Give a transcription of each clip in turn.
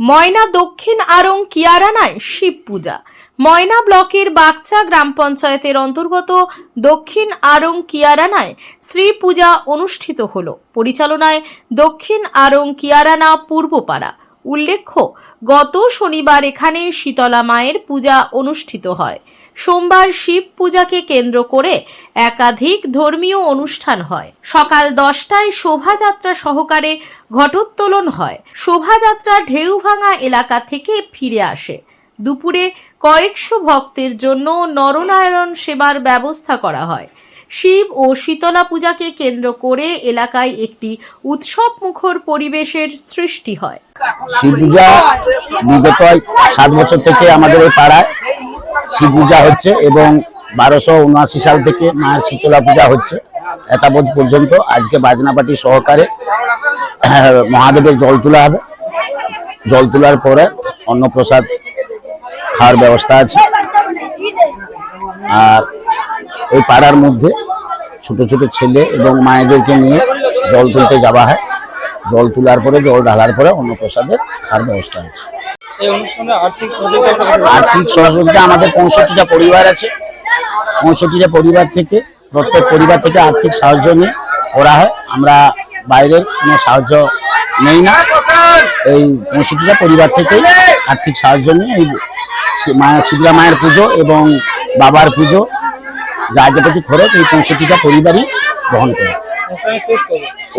ময়না দক্ষিণ আরং কিয়ারানায় শিব পূজা। ময়না ব্লকের বাগচা গ্রাম পঞ্চায়েতের অন্তর্গত দক্ষিণ আরং কিয়ারানায় শ্রী পূজা অনুষ্ঠিত হল। পরিচালনায় দক্ষিণ আরং কিয়ারানা পূর্বপাড়া। উল্লেখ্য, গত শনিবার এখানে শীতলা মায়ের পূজা অনুষ্ঠিত হয়। সোমবার শিব পূজাকে কেন্দ্র করে একাধিক ধর্মীয় অনুষ্ঠান হয়। সকাল দশটায় শোভাযাত্রা সহকারে ঘটোত্তোলন হয়। শোভাযাত্রা ঢেউভাঙা এলাকা থেকে ফিরে আসে। দুপুরে কয়েকশো ভক্তের জন্য নরনারায়ণ সেবার ব্যবস্থা করা হয়। শিব ও শীতলা পূজাকে কেন্দ্র করে এলাকায় একটি উৎসব মুখর পরিবেশের সৃষ্টি হয়। শিব পূজা বিগত সাত বছর থেকে আমাদের এই পাড়ায়। শিব পূজা হচ্ছে এবং বারোশো উনআশি সাল থেকে মায়ের শীতলা পূজা হচ্ছে এতাবৎ পর্যন্ত। আজকে বাজনাপাটি সহকারে মহাদেবের জল তোলা হবে। জল তোলার পরে অন্নপ্রসাদ খাওয়ার ব্যবস্থা আছে। আর এই পাড়ার মধ্যে ছোট ছোট ছেলে এবং মায়েদেরকে নিয়ে জল তুলতে যাওয়া হয়। জল তোলার পরে, জল ঢালার পরে অন্নপ্রসাদের খাওয়ার ব্যবস্থা আছে। এই অনুষ্ঠানে আর্থিক সহযোগিতা আর্থিক সহযোগিতা আমাদের পঁয়ষট্টিটা পরিবার আছে। পঁয়ষট্টিটা পরিবার থেকে প্রত্যেক পরিবার থেকে আর্থিক সাহায্য নিয়ে করা হয়। আমরা বাইরের কোনো সাহায্য নেই না। এই পঁয়ষট্টিটা পরিবার থেকেই আর্থিক সাহায্য নিয়ে এই মায়ের শীতলা মায়ের পুজো এবং বাবার পুজো যা যেটাকে খরচ এই পঁয়ষট্টিটা পরিবারই গ্রহণ করে।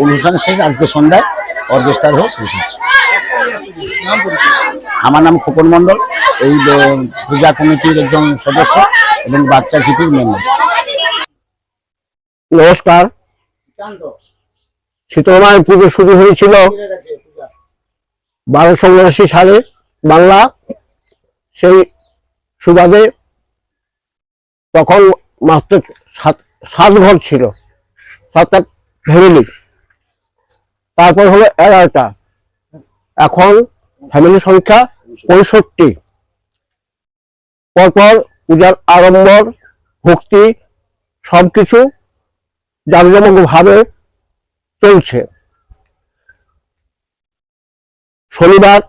অনুষ্ঠানে শেষ আজকে সন্ধ্যায় অর্কেস্ট্রার হয়ে শেষ হচ্ছে। আমার নাম খোকন মন্ডল এই পূজা কমিটির একজন সদস্য এবং বাচ্চা জিপির মেম্বার। নমস্কার। শীতলমায়ের পুজো শুরু হয়েছিল বারোশো উনআশি সালে বাংলা। সেই সুবাদে তখন মাত্র সাত সাত ঘর ছিল, সাতটা ফ্যামিলি তারপর হলো এগারোটা। এখন ফ্যামিলি সংখ্যা পঁয়ষট্টি। পরপর পূজার আড়ম্বর, ভক্তি, সবকিছু জাঁকজমক ভাবে চলছে। শনিবার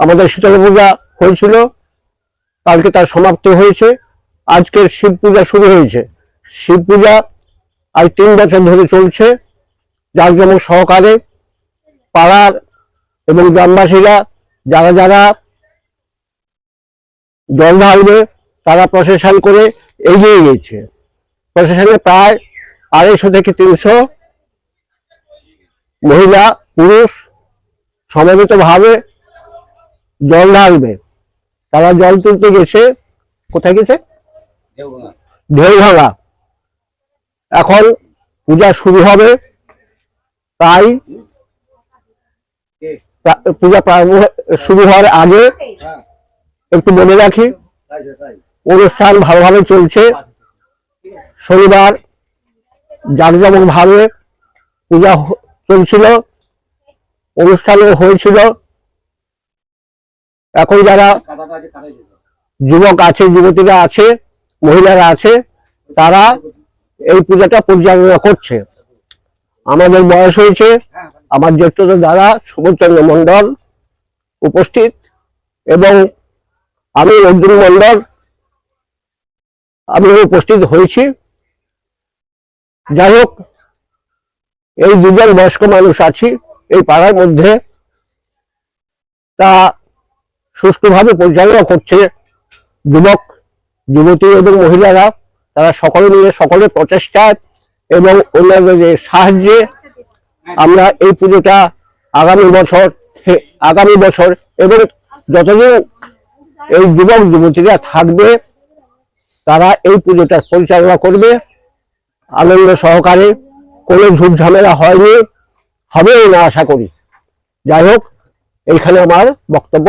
আমাদের শীতল পূজা হয়েছিল, কালকে তার সমাপ্তি হয়েছে, আজকের শিব পূজা শুরু হয়েছে। শিব পূজা আজ তিন বছর ধরে চলছে, জাঁকজমক সহকারে পাড়ার এবং গ্রামবাসীরা, যারা যারা জল ঢালবে, তারা প্রসেশন করে এগিয়ে গেছে প্রশাসনে প্রায় আড়াইশো থেকে তিনশো মহিলা, পুরুষ সমবেতভাবে জল ঢালবে। তারা জল তুলতে গেছে, কোথায় গেছে? ঢেউভাঙা। এখন পূজা শুরু হবে তাই পূজা প্রারম্ভ শুরু হওয়ার আগে একটু বলে রাখি। অনুষ্ঠান ভালোভাবে চলছে। শনিবার জাঁকজমক ভাবে পূজা চলছিল, অনুষ্ঠানও হয়েছিল। এখন যারা যুবক আছে, যুবতীরা আছে, মহিলারা আছে, তারা এই পূজাটা পরিচালনা করছে। আমাদের বয়স হয়েছে আমার জ্যেষ্ঠ দাদা সুবোধচন্দ্র মন্ডল উপস্থিত এবং আমি অর্জুন মন্ডল আমি উপস্থিত হয়েছি। যাই হোক, এই দুজন বয়স্ক মানুষ আছি, এই পাড়ার মধ্যে। তা সুষ্ঠুভাবে পরিচালনা করছে যুবক, যুবতী এবং মহিলারা। তারা সকলে মিলে সকলের প্রচেষ্টায় এবং অন্যান্যদের সাহায্যে আমরা এই পুজোটা আগামী বছর আগামী বছর এবং যতদিন এই যুবক যুবতীরা থাকবে, তারা এই পুজোটা পরিচালনা করবে। আনন্দ সহকারে, কোনো ঝুট ঝামেলা হয়নি হবেও না আশা করি। যাই হোক, এইখানে আমার বক্তব্য।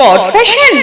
কর ফ্যাশন